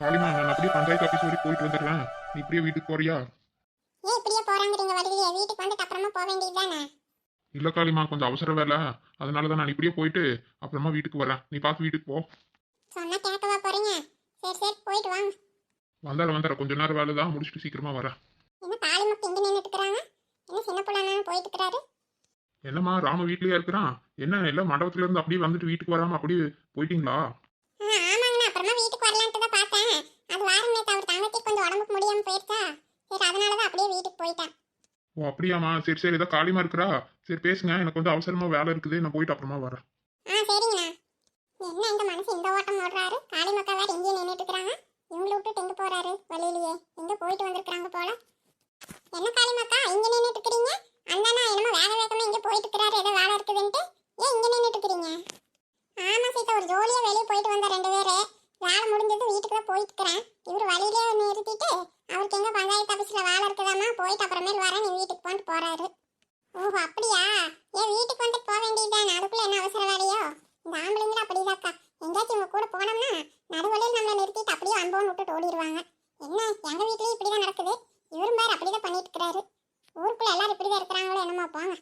காளிமா நான் அப்படியே பஞ்சாயத்து ஆஃபீஸ் வரைக்கும் போயிட்டு வந்துடுறேன். நீ இப்படியே வீட்டுக்கு போறியா? ஏன் இப்படியே போறாங்கிறீங்க வருவியே வீட்டுக்கு வந்துட்டு அப்புறமா போக வேண்டியதுதானே? இல்ல காளிமா கொஞ்சம் அவசர வேலை. அதனால தான் நான் இப்படியே போயிட்டு அப்புறமா வீட்டுக்கு வரேன் நீ பார்த்து வீட்டுக்கு போ. சொன்னா கேட்கவா போறீங்க? சரி சரி போயிட்டு வாங்க. வந்தார வந்தார கொஞ்ச நேரம் வேலை தான் முடிச்சுட்டு சீக்கிரமா வரேன். என்ன தாலி மக்கள் இங்க நின்றுட்டு இருக்கிறாங்க? என்ன சின்ன பிள்ளை போயிட்டு இருக்கிறாரு? என்னம்மா ராம வீட்லயே இருக்கிறான்? என்ன எல்லாம் மண்டபத்துல இருந்து அப்படியே வந்துட்டு வீட்டுக்கு வராம அப்படியே போயிட்டீங்களா? ஆமாங்கண்ணா அப்புறமா வீட்டுக்கு வரலான்ட்டு தான் பார்த்தேன். அது வாரம் அவர் தங்கச்சி கொஞ்சம் உடம்புக்கு முடியாம போயிருச்சா? சரி அதனால தான் அப்படியே வீட்டுக்கு போயிட்டேன். ஓ அப்படியாம்மா. சரி சரி ஏதோ காளிமா இருக்கிறா? சரி பேசுங்க. எனக்கு கொஞ்சம் அவசரமா வேலை இருக்குது. நான் போயிட்டு அப்புறமா வரேன். ஆ சரிங்கண்ணா. என்ன இந்த மனசு இந்த ஓட்டம் ஓடுறாரு? காளி மக்கா வேற இங்கேயே நின்றுட்டு இருக்கிறாங்க. இவங்களை விட்டுட்டு எங்க போறாரு? வழியிலேயே. எங்க போயிட்டு வந்திருக்கிறாங்க போல. என்ன காளி மக்கா இங்க நின்றுட்டு இருக்கிறீங்க? அண்ணா என்னமோ வேக வேகமா இங்க போயிட்டு இருக்கிறாரு ஏதோ வேலை இருக்குதுன்ட்டு. ஏன் இங்க நின்றுட்டு இருக்கிறீங்க ஆமா சீதா ஒரு ஜோலியா வெளியே போயிட்டு வந்த ரெண்டு பேரு. வேலை முடிஞ்சது வீட்டுக்கு தான் போயிட்டு இருக்கிறேன் இவர் வழியிலே நிறுத்திட்டு அவருக்கு எங்க பஞ்சாயத்து ஆபீஸ்ல வேலை இருக்குதாமா போயிட்டு அப்புறமேல் வரேன் நீ வீட்டுக்கு போன்ட்டு போறாரு. ஓஹோ அப்படியா? ஏன் வீட்டுக்கு வந்து போக வேண்டியதுதான்? அதுக்குள்ள என்ன அவசர வேலையோ? இந்த ஆம்பளைங்களும் அப்படிதாக்கா. எங்கேயாச்சும் இவங்க கூட போனோம்னா நடுவழியில் நம்மளை நிறுத்திட்டு அப்படியே அன்போன்னு விட்டுட்டு ஓடிடுவாங்க. என்ன எங்க வீட்லயும் இப்படிதான் நடக்குது இவரும் பேர் அப்படிதான் பண்ணிட்டு இருக்கிறாரு ஊருக்குள்ள எல்லாரும் இப்படிதான் இருக்கிறாங்களோ என்னமோ போங்க.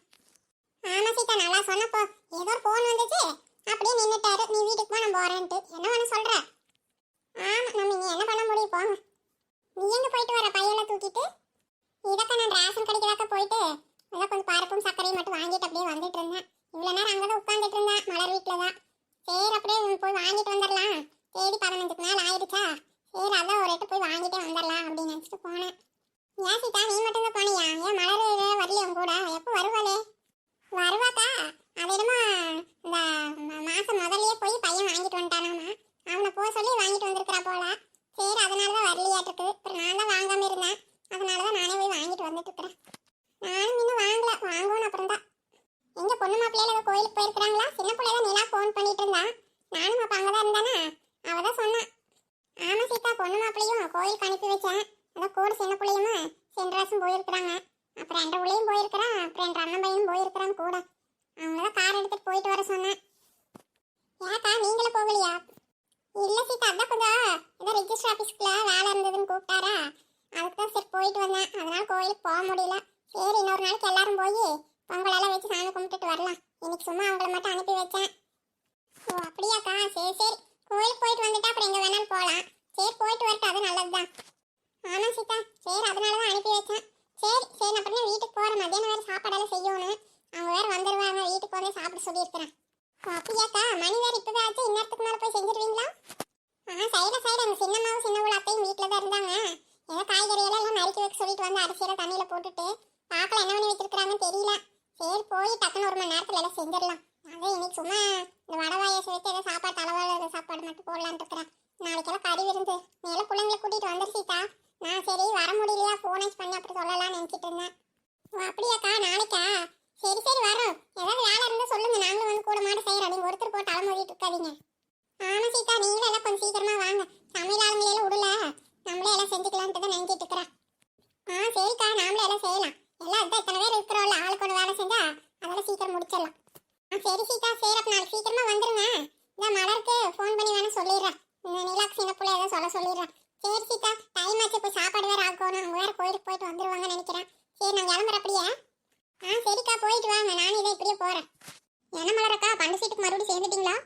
ஆமா சீதா நல்லா சொன்னப்போ. ஏதோ ஒரு போன் வந்துச்சு. அப்படியே நின்னுட்டாரு. நீ வீட்டுக்கு போ போறேன்ட்டு. என்ன பண்ண சொல்ற? ஆமா நம்ம இங்க என்ன பண்ண முடியும்? போங்க. நீ எங்க போயிட்டு வர? பையனை தூக்கிட்டு? இதக்கா நான் ரேஷன் கடைக்கு போயிட்டு? அதான் கொஞ்சம் பருப்பும் சர்க்கரையும் மட்டும் வாங்கிட்டு அப்படியே வந்துட்டு இருந்தேன். இவ்வளோ நேரம் அங்கே தான் உட்காந்துட்டு இருந்தேன் மலர் வீட்டில் தான் சரி அப்படியே போய் வாங்கிட்டு வந்துடலாம். தேதி பதினஞ்சுக்கு மேலே ஆயிடுச்சா? சரி அதான் ஒரு போய் வாங்கிட்டே வந்துடலாம் அப்படின்னு நினச்சிட்டு போனேன் ஏன் சீதா நீ மட்டும் தான் போனியா ஏன் மலர் வரலையா உன் கூட எப்போ வருவாளே வருவாக்கா அது என்னமோ இந்த ம- மாசம் முதல்லயே போய் பையன் வாங்கிட்டு வந்துட்டானாமா அவனை போக சொல்லி வாங்கிட்டு வந்திருக்கிறா போல சரி அதனால தான் வரலையாட்டுருக்கு அப்புறம் நான் தான் வாங்காம இருந்தேன் அதனால தான் நானே போய் வாங்கிட்டு வந்துட்டு இருக்கிறேன் நானும் இன்னும் வாங்கல வாங்கணும் அப்புறம் தான் எங்க பொண்ணு மாப்பிள்ளையில ஏதோ கோயிலுக்கு போயிருக்கிறாங்களா சின்ன பிள்ளை தான் நிலா ஃபோன் பண்ணிட்டு இருந்தா நானும் அப்ப அங்கதான் இருந்தானா அவ தான் சொன்னா ஆமா சீதா பொண்ணு மாப்பிள்ளையும் கோயிலுக்கு அனுப்பி வச்சேன். அதான் கூட சின்ன பிள்ளையுமா? சென்ட்ராஸும் போயிருக்கிறாங்க. அப்புறம் என்ற பிள்ளையும் போயிருக்கிறான் அப்புறம் என்ற அண்ணன் பையனும் போயிருக்கிறான் கூட அவங்க தான் கார் எடுத்துட்டு போயிட்டு வர சொன்னேன் ஏக்கா நீங்களும் போகலையா இல்ல சீதா அதான் கொஞ்சம் ஏதோ ரெஜிஸ்டர் ஆஃபீஸ்க்குள்ள வேலை இருந்ததுன்னு கூப்பிட்டாரா அதுக்கு தான் சரி போயிட்டு வந்தேன் அதனால கோயிலுக்கு போக முடியல சரி இன்னொரு நாளைக்கு எல்லாரும் போய் பொங்கலெல்லாம் வச்சு சாமி கும்பிட்டுட்டு வரலாம் இன்னைக்கு சும்மா அவங்கள மட்டும் அனுப்பி வச்சேன் ஓ அப்படியாக்கா சரி சரி கோயிலுக்கு போயிட்டு வந்துட்டா அப்புறம் எங்க வேணாலும் போகலாம் சரி போயிட்டு வரட்டும் அது நல்லதுதான் ஆமா சீதா சரி அதனால தான் அனுப்பி வச்சேன் சரி சரி நான் அப்புறம் வீட்டுக்கு போறேன் மத்தியானம் வேற சாப்பாடெல்லாம் செய்யணும் அவங்க வேற வந்துருவாங்க வீட்டுக்கு வந்து சாப்பிட சொல்லியிருக்கிறேன் ஓ அப்படியாக்கா மணி வேற இப்பதான் ஆச்சு இன்னத்துக்கு மேல போய் செஞ்சிருவீங்களா ஆ சைட சைடு அந்த சின்னம்மாவும் சின்ன உள்ள அத்தையும் வீட்டில் தான் இருந்தாங்க ஏதோ காய்கறி எல்லாம் எல்லாம் நறுக்கி வைக்க சொல்லிட்டு வந்து அரிசியெல்லாம் தண்ணியில போட்டுட்டு பார்க்கல என்ன பண்ணி வச்சிருக்காங்கன்னு தெரியல சரி போய் டக்குன்னு ஒரு மணி நேரத்துல எல்லாம் செஞ்சிடலாம் அதே இன்னைக்கு சும்மா இந்த வடவாயை சேர்த்து ஏதோ சாப்பாடு தலைவாழ சாப்பாடு மட்டும் போடலான்னு இருக்கிறேன். நாளைக்கெல்லாம் கறி விருந்து. மேல பிள்ளைங்களை கூட்டிகிட்டு வந்துரு சீதா. நான் சரி வர முடியலையா? போன் பண்ணி அப்படி சொல்லலாம்னு நினச்சிட்டு இருந்தேன். ஓ அப்படியாக்கா நாளைக்கா? சரி சரி வரோம் ஏதாவது வேலை இருந்தால் சொல்லுங்கள் நாங்களும் வந்து கூட மாட செய்கிறோம் நீங்கள் ஒருத்தர் போட்டு அலமோதிட்டு இருக்காதீங்க. ஆமாம் சீதா நீங்களும் எல்லாம் கொஞ்சம் சீக்கிரமாக வாங்க. சமையல் ஆளுங்களையெல்லாம் விடல. நம்மளே எல்லாம் செஞ்சுக்கலான்ட்டு தான் நினைக்கிட்டு இருக்கிறேன். ஆ சரிக்கா நாமளே எல்லாம் செய்யலாம். எல்லாம் அதான் இத்தனை பேர் இருக்கிறோம்ல ஆளுக்கு ஒன்று வேலை செஞ்சா அதெல்லாம் சீக்கிரம் முடிச்சிடலாம். ஆ சரி சீதா சரி அப்போ நாளைக்கு சீக்கிரமாக வந்துடுங்க இந்த மலருக்கு ஃபோன் பண்ணி வேணா சொல்லிடுறேன். இந்த சின்ன பிள்ளை ஏதோ சொல்ல சொல்லிடுறேன். சரி சீதா டைம் ஆச்சு இப்போ சாப்பாடு வேற ஆக்கணும் அவங்க வேற கோயிலுக்கு போயிட்டு வந்துருவாங்கன்னு நினைக்கிறேன். சரி நான் கிளம்புற அப்படியே ஆ சரிக்கா போயிட்டு வாங்க. நானும் இதை இப்படியே போகிறேன் என்ன மலரக்கா பண்டு சீட்டுக்கு மறுபடியும் சேர்ந்துட்டீங்களா?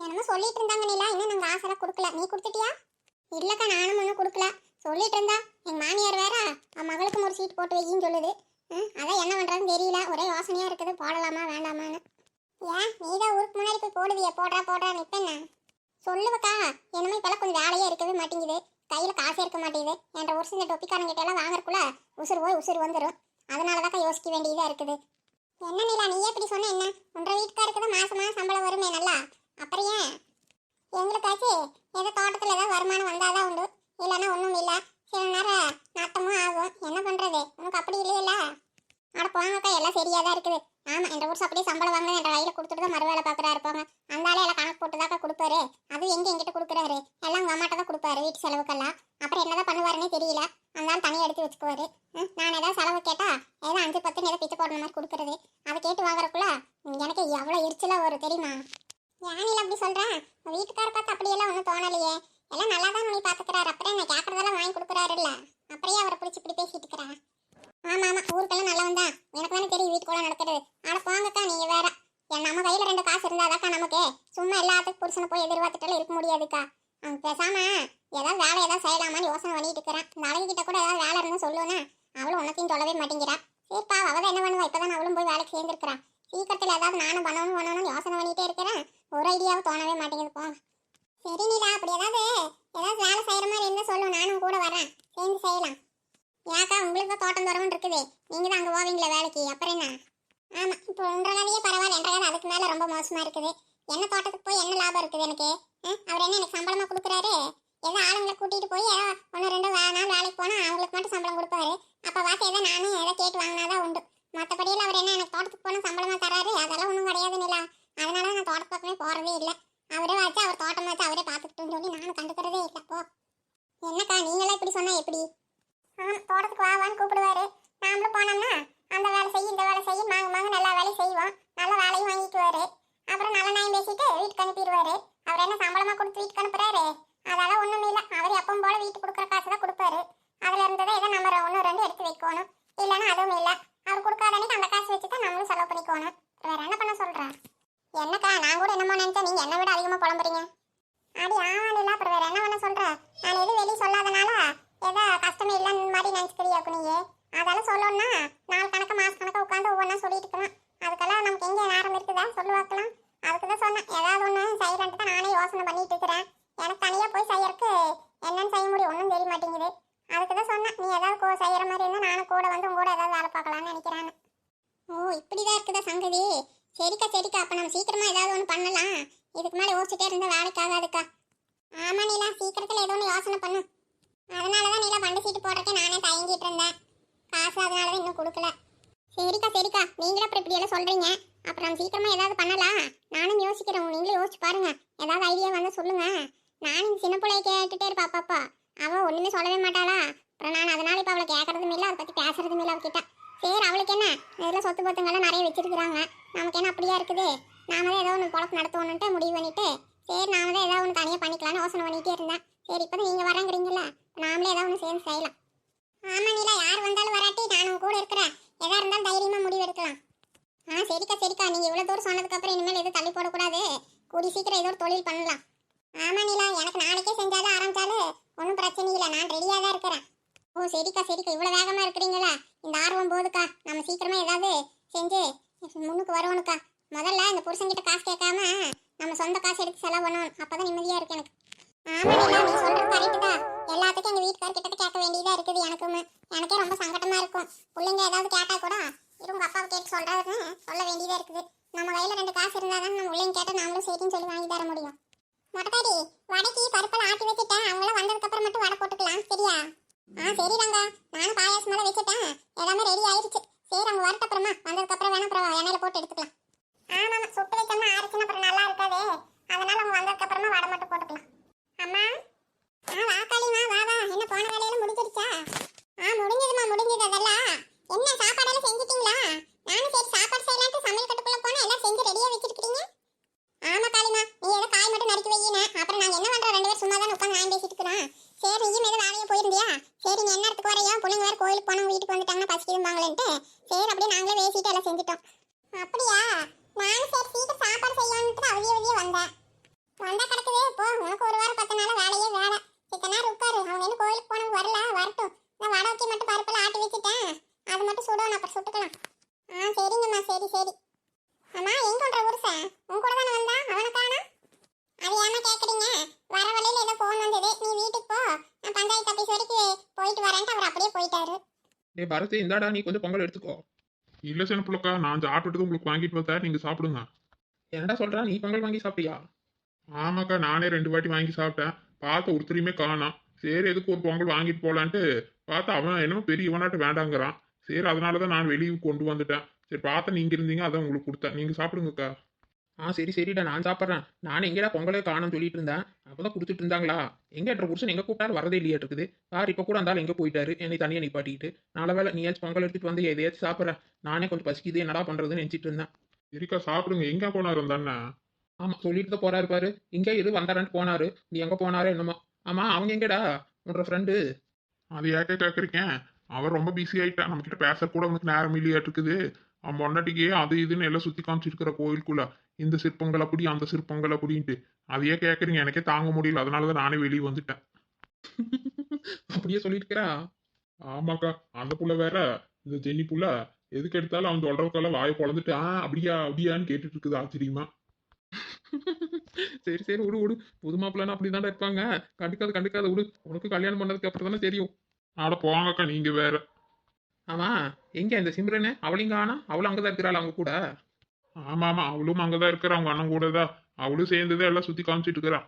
என்னமோ சொல்லிட்டு இருந்தாங்க நிலா. இன்னும் நாங்கள் ஆசைலாம் கொடுக்கல. நீ கொடுத்துட்டியா? இல்லைக்கா நானும் ஒன்றும் கொடுக்கல. சொல்லிட்டு இருந்தா எங்கள் மாமியார் வேற அவன் மகளுக்கும் ஒரு சீட் போட்டு வைக்கின்னு சொல்லுது. ம், அதான் என்ன பண்ணுறதுன்னு தெரியல. ஒரே யோசனையாக இருக்குது. போடலாமா வேண்டாமான்னு. ஏன்? நீதான் ஊருக்கு முன்னாடி போய் போடுவிய. போடுறா போடுறா இப்ப சொல்லுவக்கா. என்னமோ இப்பெல்லாம் கொஞ்சம் வேலையே இருக்கவே மாட்டேங்குது. கையில் காசே இருக்க மாட்டேங்குது. என்ற ஒரு சில டொப்பிக்காரங்கிட்ட எல்லாம் வாங்குறக்குள்ள உசுறு போய் உசுறு வந்துடும் அதனாலதாக்கா யோசிக்க வேண்டியதாக இருக்குது. என்ன நிலா நீ எப்படி சொன்ன என்ன? ஒன்றரை வீட்டுக்காருக்கு தான் மாசம் சம்பளம் வருமே நல்லா? அப்புறம் ஏன்? எங்களுக்காச்சு ஏதோ தோட்டத்தில் ஏதாவது வருமானம் வந்தாதான் உண்டு. இல்லைன்னா ஒன்றும் இல்லை. சில நேரம் நட்டமும் ஆகும். என்ன பண்ணுறது உனக்கு அப்படி இல்லையில அட போங்கக்கா எல்லாம் சரியாக தான் இருக்குது. ஆமா என்ற ஊர் அப்படியே சம்பளம் வாங்க என்ற கையில கொடுத்துட்டு தான் மறு வேலை பார்க்குறா இருப்பாங்க. அந்த ஆளே எல்லாம் கணக்கு போட்டுதாக்கா கொடுப்பாரு. அது எங்க எங்கிட்ட கொடுக்குறாரு? எல்லாம் உங்க அம்மாட்ட தான் கொடுப்பாரு வீட்டு செலவுக்கெல்லாம். அப்புறம் என்னதான் பண்ணுவாருன்னே தெரியல. அந்த ஆள் தனியாக எடுத்து வச்சுக்குவாரு. நான் ஏதாவது செலவு கேட்டா ஏதோ அஞ்சு பத்து ஏதோ பிச்சை போடுற மாதிரி கொடுக்குறது. அதை கேட்டு வாங்குறக்குள்ள எனக்கு எவ்வளோ எரிச்சலா வரும் தெரியுமா? யானில அப்படி சொல்றேன் வீட்டுக்கார பார்த்து அப்படியெல்லாம் ஒன்றும் தோணலையே. எல்லாம் நல்லா தான் நீ பாத்துக்கிறாரு அப்புறம் என்ன கேட்கறதெல்லாம் வாங்கி கொடுக்குறாருல்ல. அப்படியே அவரை பிடிச்சி இப்படி பேசிட்டு இருக்கிறேன் ஆமா ஆமா ஊருக்கெல்லாம் நல்லவன் தான் எனக்கு தானே தெரியும் வீட்டுக்குள்ள நடக்கிறது. ஆனா போங்கக்கா நீங்க வேற. என் நம்ம கையில ரெண்டு காசு இருந்தாதாக்கா நமக்கு. சும்மா எல்லாத்துக்கும் புருஷனை போய் எதிர்பார்த்துட்டாலும் இருக்க முடியாதுக்கா. அவன் பேசாம ஏதாவது வேலை ஏதாவது செய்யலாமான்னு யோசனை பண்ணிட்டு இருக்கிறான். இந்த அழகு கிட்ட கூட ஏதாவது வேலை இருந்தா சொல்லுவேன்னா அவளும் உனத்தையும் சொல்லவே மாட்டேங்கிறா. சரிப்பா அவள் என்ன பண்ணுவா? இப்பதான் அவளும் போய் வேலைக்கு சேர்ந்துருக்கிறா. சீக்கிரத்தில் ஏதாவது நானும் பண்ணணும் பண்ணணும்னு யோசனை பண்ணிட்டே இருக்கிறேன். ஒரு ஐடியாவும் தோணவே மாட்டேங்குது போங்க சரி நீலா அப்படி ஏதாவது ஏதாவது வேலை செய்யற மாதிரி இருந்தா சொல்லு நானும் கூட வரேன் சேர்ந்து செய்யலாம். ஏக்கா உங்களுக்கு தான் தோட்டம் தூரம்னு இருக்குது. நீங்க தான் அங்கே போவீங்களா வேலைக்கு. அப்புறம் என்ன? ஆமா இப்போ ஒன்றரை கதையே பரவாயில்ல ரெண்டரை அதுக்கு மேல ரொம்ப மோசமா இருக்குது. என்ன தோட்டத்துக்கு போய் என்ன லாபம் இருக்குது எனக்கு? அவர் என்ன எனக்கு சம்பளமா கொடுக்குறாரு? ஏதோ ஆளுங்களை கூட்டிட்டு போய் ஏதோ ஒன்று ரெண்டு நாள் வேலைக்கு போனால் அவங்களுக்கு மட்டும் சம்பளம் கொடுப்பாரு. அப்போ வாசி ஏதோ நானும் ஏதோ கேட்டு வாங்கினாதான் உண்டு. மற்றபடியில் அவர் என்ன எனக்கு தோட்டத்துக்கு போனால் சம்பளமா தராரு அதெல்லாம் ஒன்றும் கிடையாது நிலா. அதனால நான் தோட்ட பக்கமே போகிறதே இல்லை. அவரே வச்சு அவர் தோட்டம் வச்சு அவரே பார்த்துக்கிட்டுன்னு சொல்லி நானும் கண்டுக்கிறதே இல்லை போ. என்னக்கா நீங்களே இப்படி சொன்னால் எப்படி? ஆமாம் தோட்டத்துக்கு வாவான்னு கூப்பிடுவாரு. நாமளும் போனோம்னா? அந்த வேலை செய் இந்த வேலை செய்யும் மாங்க மாங்க நல்லா வேலையும் செய்வோம் நல்ல வேலையும் வாங்கிக்குவாரு அப்புறம் நல்ல நாயம் பேசிட்டு வீட்டுக்கு அனுப்பிடுவாரு. அவர் என்ன சம்பளமா கொடுத்து வீட்டுக்கு அனுப்புறாரு? அதெல்லாம் ஒன்றும் இல்லை. அவர் எப்பவும் போல வீட்டுக்கு கொடுக்குற காசு தான் கொடுப்பாரு. அதுல இருந்ததை ஏதோ நம்ம ஒன்று ரெண்டு எடுத்து வைக்கணும். இல்லைன்னா அதுவும் இல்லை. அவர் கொடுக்காத அன்னைக்கு அந்த காசு வச்சு தான் நம்மளும் செலவு பண்ணிக்கணும். வேற என்ன பண்ண சொல்றேன் என்னக்கா நான் கூட என்னமோ நினைச்சேன். நீங்க என்னை விட அதிகமா புலம்புறீங்க. அடி ஆமாம் அப்புறம் வேற என்ன பண்ண சொல்கிறேன் நான் எதுவும் வெளியே சொல்லாதனால ஏதோ கஷ்டமே இல்லைன்னு மாதிரி நினச்சிக்கிறியாக்கு நீங்க அதெல்லாம் சொல்லணும்னா நாள் கணக்கு மாச கணக்கு உட்காந்து ஒவ்வொன்றா சொல்லிட்டு இருக்கலாம் அதுக்கெல்லாம் நமக்கு எங்கே நேரம் இருக்குதா? சொல்லு பார்க்கலாம். அதுக்கு தான் சொன்னேன். ஏதாவது ஒன்று செய்யறேன்ட்டு தான் நானே யோசனை பண்ணிட்டு இருக்கிறேன். எனக்கு தனியாக போய் செய்யறதுக்கு என்னென்னு செய்ய முடியும். ஒன்றும் தெரிய மாட்டேங்குது. அதுக்கு தான் சொன்னேன். நீ ஏதாவது கோ- செய்கிற மாதிரி இருந்தால் நானும் கூட வந்து உங்க கூட ஏதாவது வேலை பார்க்கலாம்னு நினைக்கிறேன் ஓ இப்படிதான் இருக்குதா சங்கதி சரிக்கா சரிக்கா. அப்போ நம்ம சீக்கிரமாக ஏதாவது ஒன்று பண்ணலாம். இதுக்கு மேலே யோசிச்சுட்டே இருந்தால் வேலைக்கு ஆகாதுக்கா. ஆமாம் நீலா. சீக்கிரத்தில் ஏதோ ஒன்று யோசனை பண்ணு. அதனால தான் நீலா பண்டு சீட்டு போடுறக்கே நானே தயங்கிட்டு இருந்தேன். காசு அதனால தான் இன்னும் கொடுக்கல. சரிக்கா சரிக்கா. நீங்களும் அப்புறம் இப்படி எல்லாம் சொல்கிறீங்க அப்புறம் சீக்கிரமாக சீக்கிரமா ஏதாவது பண்ணலாம். நானும் யோசிக்கிறேன். நீங்களும் யோசிச்சு பாருங்க. ஏதாவது ஐடியா வந்தால் சொல்லுங்க. நானும் சின்ன பிள்ளைய கேட்டுட்டே இருப்பா பாப்பா. அவள் ஒன்றுமே சொல்லவே மாட்டாளா? அப்புறம் நான் அதனால இப்போ அவளை கேட்கறதும் இல்லை அதை பற்றி பேசுறதும் இல்லை அவகிட்ட. சரி அவளுக்கு என்ன? இதில் சொத்து பத்துங்கெல்லாம் நிறைய வச்சிருக்கிறாங்க. நமக்கு என்ன அப்படியா இருக்குது? நாம தான் ஏதோ ஒன்று பொழப்பு நடத்தணுன்ட்டு முடிவு பண்ணிட்டு சரி நாம தான் ஏதாவது ஒன்று தனியாக பண்ணிக்கலாம்னு யோசனை பண்ணிகிட்டே இருந்தேன். சரி இப்போ நீங்கள் வரேங்கிறீங்களா நாமளே ஏதாவது ஒன்று சேர்ந்து செய்யலாம். ஆமா நீலா யார் வந்தாலும் வராட்டி நானும் கூட இருக்கிறேன். எதா இருந்தாலும் தைரியமா முடிவு எடுக்கலாம் ஆ சரிக்கா சரிக்கா. நீங்க இவ்வளவு தூரம் சொன்னதுக்கு அப்புறம் இனிமேல் எதுவும் தள்ளி போடக்கூடாது. கூடி சீக்கிரம் ஏதோ ஒரு தொழில் பண்ணலாம். ஆமா நீலா எனக்கு நாளைக்கே செஞ்சாலும் ஆரம்பிச்சாலும் ஒன்றும் பிரச்சனை இல்லை. நான் ரெடியாக தான் இருக்கிறேன். ஓ சரிக்கா சரிக்கா. இவ்வளோ வேகமாக இருக்கிறீங்களா? இந்த ஆர்வம் போதுக்கா. நம்ம சீக்கிரமா ஏதாவது செஞ்சு முன்னுக்கு வரணுக்கா முதல்ல இந்த புருஷன்கிட்ட காசு கேட்காம நம்ம சொந்த காசு எடுத்து செலவு பண்ணணும். அப்பதான் நிம்மதியாக இருக்கு எனக்கு. ஆமாம் நீலா நீ சொல்கிறது கரெக்டு தான். எல்லாத்துக்கும் எங்கள் வீட்டுக்கார கிட்ட கேட்க வேண்டியதாக இருக்குது எனக்குமே. எனக்கே ரொம்ப சங்கடமா இருக்கும். பிள்ளைங்க ஏதாவது கேட்டால் கூட இது உங்க அப்பாவை கேட்டு சொல்றாருன்னு சொல்ல வேண்டியதாக இருக்குது. நம்ம கையில் ரெண்டு காசு இருந்தாதான் நம்ம பிள்ளைங்க கேட்டால் நாமளும் சரின்னு சொல்லி வாங்கி தர முடியும். மொட்டக்காரி வடைக்கு பருப்பெல்லாம் ஆட்டி வச்சுட்டேன். அவங்களாம் வந்ததுக்கு அப்புறம் மட்டும் வடை போட்டுக்கலாம். சரியா? ஆ சரி ரங்கா. நானும் பாயாசமெல்லாம் வச்சுட்டேன். எல்லாமே ரெடி ஆயிருச்சு சரி அவங்க வரட்ட அப்புறமா. வந்ததுக்கப்புறம் வேணா அப்புறம் எண்ணெயில் போட்டு எடுத்துக்கலாம். ஆமா சுட்டு வச்சோம்னா ஆறுச்சுன்னா அப்புறம் நல்லா இருக்காது. அதனால அவங்க வந்ததுக்கு அப்புறமா வடை மட்டும் போட்டுக்கலாம் அம்மா ஆ வா காளிமா வா வா என்ன போன வேலையெல்லாம் முடிஞ்சிருச்சா ஆ முடிஞ்சதுமா முடிஞ்சது அதெல்லாம் என்ன சாப்பாடெல்லாம் செஞ்சிட்டீங்களா நானும் சரி சாப்பாடு செய்யலான்ட்டு சமையல் கட்டுக்குள்ள போனா எல்லாம் செஞ்சு ரெடியா வச்சிருக்கீங்க ஆமா காளிமா நீ ஏதோ காய் மட்டும் நறுக்கி வையின அப்புறம் நாங்க என்ன பண்றோம் ரெண்டு பேரும் சும்மா தான் உட்காந்து நான் பேசிட்டு இருக்கிறோம் சரி நீயும் ஏதோ வேலையா போயிருந்தியா சரி நீ என்ன இடத்துக்கு வரையா பிள்ளைங்க வேற கோயிலுக்கு போனோம் வீட்டுக்கு வந்துட்டாங்கன்னா பசிக்குதும்பாங்களேன்ட்டு. சரி அப்படியே நாங்களே வேசிட்டு எல்லாம் செஞ்சுட்டோம். அப்படியா? நானும் சரி சீக்கிரம் சாப்பாடு செய்யலான்ட்டு அவதிய வெளியே வந்தேன். வந்தா கிடக்குது. போ உனக்கு ஒரு வாரம் பத்து நாள் வேலையே வேலை. சித்த நேரம் உட்காரு. அவங்க என்ன கோயிலுக்கு போனவங்க வரல வரட்டும். நான் வடவுக்கி மட்டும் பருப்பில் ஆட்டி வச்சுட்டேன். அது மட்டும் சுடணும் அப்புறம் சுட்டுக்கலாம். ஆ சரிங்கம்மா சரி சரி. அம்மா எங்க உன்ற புருஷன்? உன் கூட தானே வந்தான் அவனை காணா அது ஏமா கேட்குறீங்க வர வழியில் ஏதோ ஃபோன் வந்தது. நீ வீட்டுக்கு போ. நான் பஞ்சாயத்து ஆஃபீஸ் வரைக்கும் போயிட்டு வரேன்ட்டு அவர் அப்படியே போயிட்டாரு. டே பரத் இந்தாடா நீ கொஞ்சம் பொங்கல் எடுத்துக்கோ. இல்ல சின்ன பிள்ளைக்கா நான் சாப்பிட்டுட்டு உங்களுக்கு வாங்கிட்டு வந்தேன் நீங்க சாப்பிடுங்க. என்னடா சொல்றா நீ பொங்கல் வாங்கி சாப்பிட்டியா? ஆமாக்கா நானே ரெண்டு வாட்டி வாங்கி சாப்பிட்டேன். பார்த்த ஒருத்தரையுமே காணோம். சரி எதுக்கு ஒரு பொங்கல் வாங்கிட்டு போலான்ட்டு பார்த்தா அவன் என்னமோ பெரிய இவனாட்டு வேண்டாங்கிறான். சரி அதனால தான் நான் வெளியே கொண்டு வந்துட்டேன். சரி பார்த்தா நீங்க இருந்தீங்க அதான் உங்களுக்கு கொடுத்தேன். நீங்க சாப்பிடுங்கக்கா. ஆ சரி சரிடா நான் சாப்பிட்றேன். நான் எங்கடா பொங்கலே காணும்னு சொல்லிட்டு இருந்தேன் அப்பதான் கொடுத்துட்டு இருந்தாங்களா எங்க என்ற புருஷன் எங்க கூப்பிட்டாலும் வரதே இல்லையா இருக்குது சார் இப்போ கூட இருந்தாலும் எங்க போயிட்டாரு? என்னை தனியாக நிப்பாட்டிக்கிட்டு. நல்ல வேலை நீயாச்சும் பொங்கல் எடுத்துட்டு வந்து எதையாச்சும் சாப்பிட்றேன். நானே கொஞ்சம் பசிக்குது என்னடா பண்றதுன்னு நினைச்சிட்டு இருந்தேன் சரிக்கா சாப்பிடுங்க. எங்க போனாரு அந்த அண்ணன் ஆமா சொல்லிட்டு தான் போறாரு பாரு. இங்கே இரு வந்தாரன்ட்டு போனாரு. நீ எங்க போனாரு என்னமோ. ஆமா அவங்க எங்கடா? உன்னோட ஃப்ரெண்டு அது ஏக்க கேக்குறீங்க? அவன் ரொம்ப பிஸி ஆயிட்டான் நம்ம கிட்ட பேச கூட அவனுக்கு நேரம் இல்லையாட்டு இருக்குது அவன் பொண்டாட்டிக்கே அது இதுன்னு எல்லாம் சுத்தி காமிச்சிருக்கிற கோயிலுக்குள்ள. இந்த சிற்பங்கள் அப்படி அந்த சிற்பங்கள் அப்படின்ட்டு. அதையே கேக்குறீங்க. எனக்கே தாங்க முடியல. அதனாலதான் நானே வெளியே வந்துட்டேன். அப்படியே சொல்லியிருக்கிறா ஆமாக்கா. அந்த புள்ள வேற இந்த ஜென்னி புள்ள எதுக்கு எடுத்தாலும் அவன் சொல்றதுக்கெல்லாம் வாயை பொழந்துட்டு ஆ அப்படியா அப்படியான்னு கேட்டுட்டு இருக்குது ஆச்சரியமா? சரி சரி விடு விடு. புது மாப்பிள்ளனா அப்படிதான்டா இருப்பாங்க. கண்டுக்காத கண்டுக்காத விடு. உனக்கு கல்யாணம் பண்ணதுக்கு அப்புறம் தானே தெரியும். ஆட போங்கக்கா நீங்க வேற. ஆமா. எங்க இந்த சிம்ரனு? அவளையும் காணா அவளும் அங்கதான் இருக்கிறாள் அவங்க கூட? ஆமா ஆமா. அவளும் அங்கதான் இருக்கிறா. அவங்க அண்ணன் கூட தான் அவளும் சேர்ந்துதான் எல்லாம் சுத்தி காமிச்சிட்டு இருக்கிறா.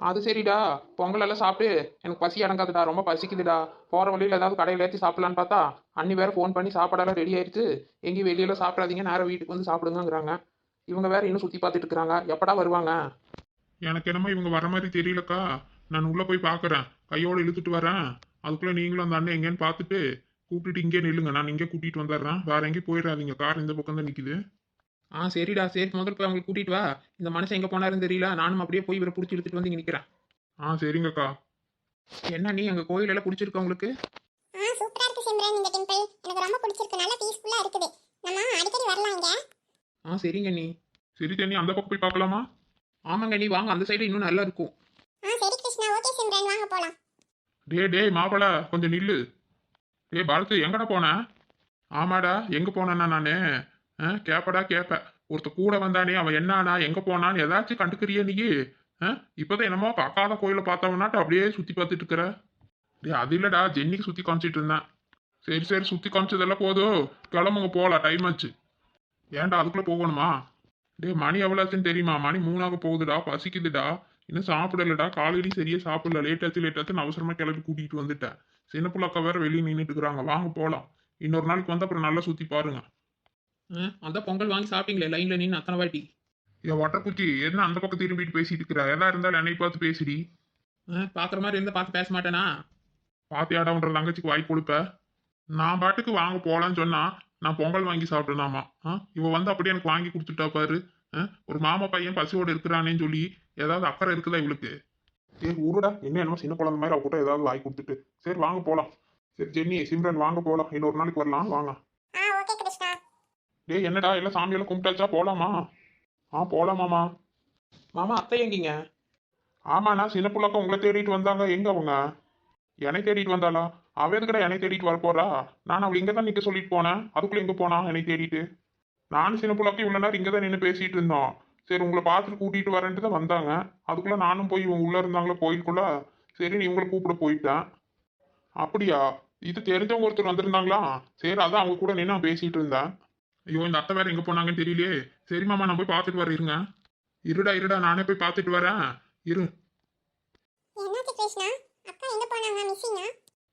அது சரிடா. பொங்கல் எல்லாம் சாப்பிட்டு எனக்கு பசி அடங்காதுடா. ரொம்ப பசிக்குதுடா. போற வழியில ஏதாவது கடையில ஏற்றி சாப்பிடலான்னு பார்த்தா அண்ணி வேற ஃபோன் பண்ணி சாப்பாடெல்லாம் ரெடி ஆயிடுச்சு எங்கேயும் வெளியில சாப்பிடாதீங்க. நேரம் வீட்டுக்கு வந்து சாப்பிடுங்கங்கிறாங்க. இவங்க வேற இன்னும் சுத்தி பார்த்துட்டு இருக்கிறாங்க. எப்படா வருவாங்க? எனக்கு என்னமோ இவங்க வர மாதிரி தெரியலக்கா. நான் உள்ள போய் பாக்குறேன் கையோட இழுத்துட்டு வரேன். அதுக்குள்ள நீங்களும் அந்த அண்ணன் எங்கேன்னு பார்த்துட்டு கூப்பிட்டுட்டு இங்கே நில்லுங்க. நான் இங்கே கூட்டிட்டு வந்துடுறேன். வேற எங்கேயும் போயிடாதீங்க. கார் இந்த பக்கம் தான் நிக்குது. ஆ சரிடா சரி முதல்ல போய் அவங்களுக்கு கூட்டிட்டு வா. இந்த மனுஷன் எங்க போனாருன்னு தெரியல. நானும் அப்படியே போய் இவரை பிடிச்சி இழுத்துட்டு வந்து இங்க நிக்கிறேன். ஆ சரிங்கக்கா. என்ன நீ எங்க கோயில் எல்லாம் பிடிச்சிருக்க உங்களுக்கு? ஆ சூப்பரா இருக்கு சிம்ரன் இந்த டெம்பிள் எனக்கு ரொம்ப பிடிச்சிருக்கு. நல்லா பீஸ்ஃபுல்லா இருக்குது. நம்ம அடிக்கடி வரலாம் இங்க. ஆ சரிங்க நீ. சரி தண்ணி அந்த பக்கம் போய் பார்க்கலாமா? ஆமாங்க நீ வாங்க அந்த சைடு இன்னும் நல்லா இருக்கும். ஆ சரி கிருஷ்ணா. ஓகே சிம்ரன் வாங்க போலாம். டே டேய் மாப்பிள கொஞ்சம் நில்லு. டேய் பாரத்து எங்கடா போன? ஆமாடா எங்க போனேன்னா நானு? கேப்படா கேப்ப. ஒருத்த கூட வந்தானே அவன் என்னானா எங்க போனான்னு ஏதாச்சும் கண்டுக்கிறிய நீ ஆ, இப்பதான் என்னமோ பார்க்காத கோயில பார்த்தவனாட்டு அப்படியே சுத்தி பார்த்துட்டு இருக்கிற டேய் அது இல்லடா ஜென்னிக்கு சுத்தி காமிச்சிட்டு இருந்தேன். சரி சரி சுத்தி காமிச்சதெல்லாம் போதும். கிளம்புங்க போகலாம் டைம் ஆச்சு. ஏன்டா அதுக்குள்ள போகணுமா? டேய் மணி எவ்வளோச்சுன்னு தெரியுமா? மணி மூணாக போகுதுடா பசிக்குதுடா. இன்னும் சாப்பிடலடா காலையிலையும் சரியா சாப்பிடல. லேட் ஆச்சு லேட் நான் அவசரமா கிளம்பி கூட்டிட்டு வந்துட்டேன். சின்ன புள்ள அக்கா வேற வெளியே நின்றுட்டு இருக்கிறாங்க. வாங்க போகலாம் இன்னொரு நாளைக்கு வந்து அப்புறம் நல்லா சுத்தி பாருங்க. ஆ, அதான் பொங்கல் வாங்கி சாப்பிட்டீங்களே லைன்ல நின்று அத்தனை வாட்டி? என் ஒட்டக்குச்சி என்ன அந்த பக்கம் திரும்பிட்டு பேசிட்டு இருக்கிற? எதா இருந்தாலும் என்னை பார்த்து பேசிடி. ஆ, பாக்குற மாதிரி இருந்தா பார்த்து பேச மாட்டேனா? பாத்தியாடான்ற தங்கச்சிக்கு வாய் கொடுப்ப? நான் பாட்டுக்கு வாங்க போலான்னு சொன்னா நான் பொங்கல் வாங்கி சாப்பிட்டேனாமா ஆ இவ வந்து அப்படியே எனக்கு வாங்கி கொடுத்துட்டா பாரு. ஆ, ஒரு மாமா பையன் பசியோட இருக்கிறானேன்னு சொல்லி ஏதாவது அக்கறை இருக்குதா இவளுக்கு? சரி உருடா என்ன என்னமோ சின்ன குழந்தை மாதிரி அவ கூட ஏதாவது வாங்கி கொடுத்துட்டு. சரி வாங்க போலாம். சரி ஜென்னி சிம்ரன் வாங்க போலாம். இன்னொரு நாளைக்கு வரலாம் வாங்க. டேய் என்னடா எல்லாம் சாமியெல்லாம் கும்பிட்டாச்சா? போலாமா? ஆ போலாமாமா மாமா அத்தை எங்கீங்க? ஆமாண்ணா சின்ன புள்ளக்கா உங்களை தேடிட்டு வந்தாங்க. எங்க அவங்க? என்னை தேடிட்டு வந்தாளா? அவ எதுக்கடா என்னை தேடிட்டு வர போறா? நான் அவள் இங்க தான் நிற்க சொல்லிட்டு போனேன். அதுக்குள்ள எங்க போனா என்னை தேடிட்டு? நானும் சின்ன புள்ளக்கா இவ்வளவு நேரம் இங்கே தான் நின்று பேசிட்டு இருந்தோம். சரி உங்களை பார்த்துட்டு கூட்டிட்டு வரேன்ட்டு தான் வந்தாங்க. அதுக்குள்ள நானும் போய் இவங்க உள்ள இருந்தாங்களே கோயிலுக்குள்ள? சரி நீ இவங்களை கூப்பிட போயிட்டேன். அப்படியா? இது தெரிஞ்சவங்க ஒருத்தர் வந்திருந்தாங்களா? சரி அதான் அவங்க கூட நின்று நான் பேசிட்டு இருந்தேன். ஐயோ இந்த அத்தை வேற எங்க போனாங்கன்னு தெரியலையே. சரி மாமா நான் போய் பார்த்துட்டு வரேன் இருங்க. இருடா இருடா நானே போய் பார்த்துட்டு வரேன். இரு.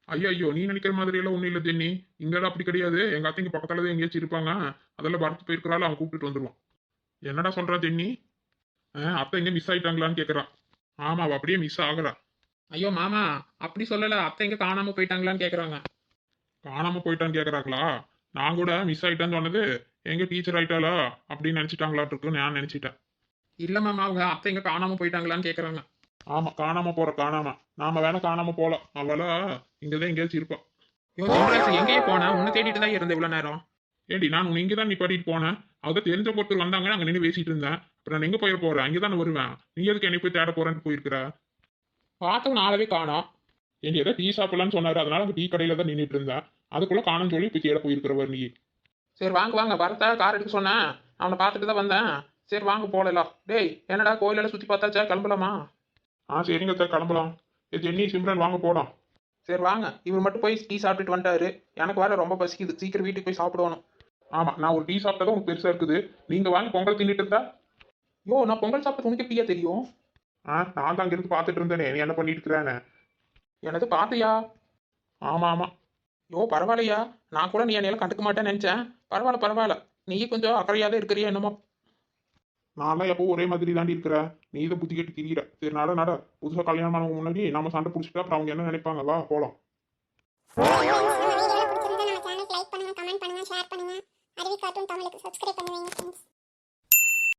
ஐயோ ஐயோ நீ நினைக்கிற மாதிரி எல்லாம் ஒன்றும் இல்லை தென்னி இங்கெல்லாம் அப்படி கிடையாது. எங்க அத்தைங்க பக்கத்துல தான் எங்கேயாச்சும் இருப்பாங்க. அதெல்லாம் பரத்து போயிருக்கிறாள் அவன் கூப்பிட்டுட்டு வந்துருவான். என்னடா சொல்றா தென்னி அத்தை எங்க மிஸ் ஆயிட்டாங்களான்னு கேட்கறான் ஆமா அவ அப்படியே மிஸ் ஆகுறா. ஐயோ மாமா அப்படி சொல்லல. அத்தை எங்க காணாம போயிட்டாங்களான்னு கேக்குறாங்க. காணாம போயிட்டான்னு கேட்கறாங்களா நான் கூட மிஸ் ஆயிட்டான்னு சொன்னது எங்க டீச்சர் ஆயிட்டாளா? அப்படின்னு நினைச்சிட்டாங்களாட்டு இருக்கு நான் நினைச்சிட்டேன். இல்ல மாமா அவங்க அத்தை எங்க காணாம போயிட்டாங்களான்னு கேக்குறாங்க ஆமா காணாம போற காணாம. நாம வேணா காணாம போலாம். அவளா இங்கதான் எங்கேயாச்சும் இருப்பான் ஐயோ சிம்ராசு எங்கேயே போன? உன்னை தேடிட்டு தான் இருந்தேன் இவ்வளவு நேரம். ஏடி நான் உன்னை இங்கே தான் நீ பாடிட்டு போனேன். அதை தெரிஞ்ச ஒருத்தர் வந்தாங்க அங்கே நின்று பேசிட்டு இருந்தேன். அப்புறம் நான் எங்கே போயிட போறேன்? அங்கே தானே வருவேன். நீ எதுக்கு என்னை போய் தேட போறேன்னு போயிருக்கிற? பார்த்தவங்க நாளவே காணோம். ஏண்டி ஏதோ டீ சாப்பிடலாம்னு சொன்னாரு. அதனால அங்கே டீ கடையில தான் நின்றுட்டு இருந்தேன் அதுக்குள்ள காணும் சொல்லி போய் தேட போயிருக்கிறவர் நீ. சரி வாங்க வாங்க. வரத்தா கார் எடுக்க சொன்னேன் அவனை பார்த்துட்டு தான் வந்தேன். சரி வாங்க போகலாம். டேய் என்னடா கோயிலெல்லாம் சுற்றி பார்த்தாச்சா? கிளம்பலாமா? ஆ சரிங்க சார் கிளம்பலாம். ஜென்னி சிம்ரன் வாங்க போலாம். சரி வாங்க. இவர் மட்டும் போய் டீ சாப்பிட்டுட்டு வந்துட்டாரு. எனக்கு வேற ரொம்ப பசிக்குது. சீக்கிரம் வீட்டுக்கு போய் சாப்பிடணும். ஆமா நான் ஒரு டீ சாப்பிட்டதும் உங்களுக்கு பெருசா இருக்குது. நீங்க வாங்கி பொங்கல் தின்னுட்டு இருந்தா. யோ நான் பொங்கல் சாப்பிட்டு உனக்கு எப்படியா தெரியும்? ஆ நான் தான் அங்கிருந்து பார்த்துட்டு இருந்தேனே. நீ என்ன பண்ணிட்டு இருக்கிறேன்னு? எனது பார்த்தியா ஆமா ஆமா. யோ பரவாயில்லையா. நான் கூட நீ என்னையெல்லாம் கண்டுக்க மாட்டேன்னு நினச்சேன். பரவாயில்ல பரவாயில்ல. நீ கொஞ்சம் அக்கறையாவே இருக்கிறியா என்னமோ? நான்லாம் எப்போ ஒரே மாதிரி தாண்டி இருக்கிற. நீ இதை புத்தி கேட்டு திரியிற. சரி நட நட. புதுசாக கல்யாணம் ஆனவங்க முன்னாடி நம்ம சண்டை பிடிச்சிட்டா அப்புறம் அவங்க என்ன நினைப்பாங்க? வா போலாம். நம்ம வீடியோல பிடிச்சிருந்தா நம்ம சேனலுக்கு லைக் பண்ணுங்க கமெண்ட் பண்ணுங்க ஷேர் பண்ணுங்க. அருவி கார்ட்டூன் தமிழுக்கு. சப்ஸ்கிரைப் பண்ணுவீங்க ஃப்ரெண்ட்ஸ்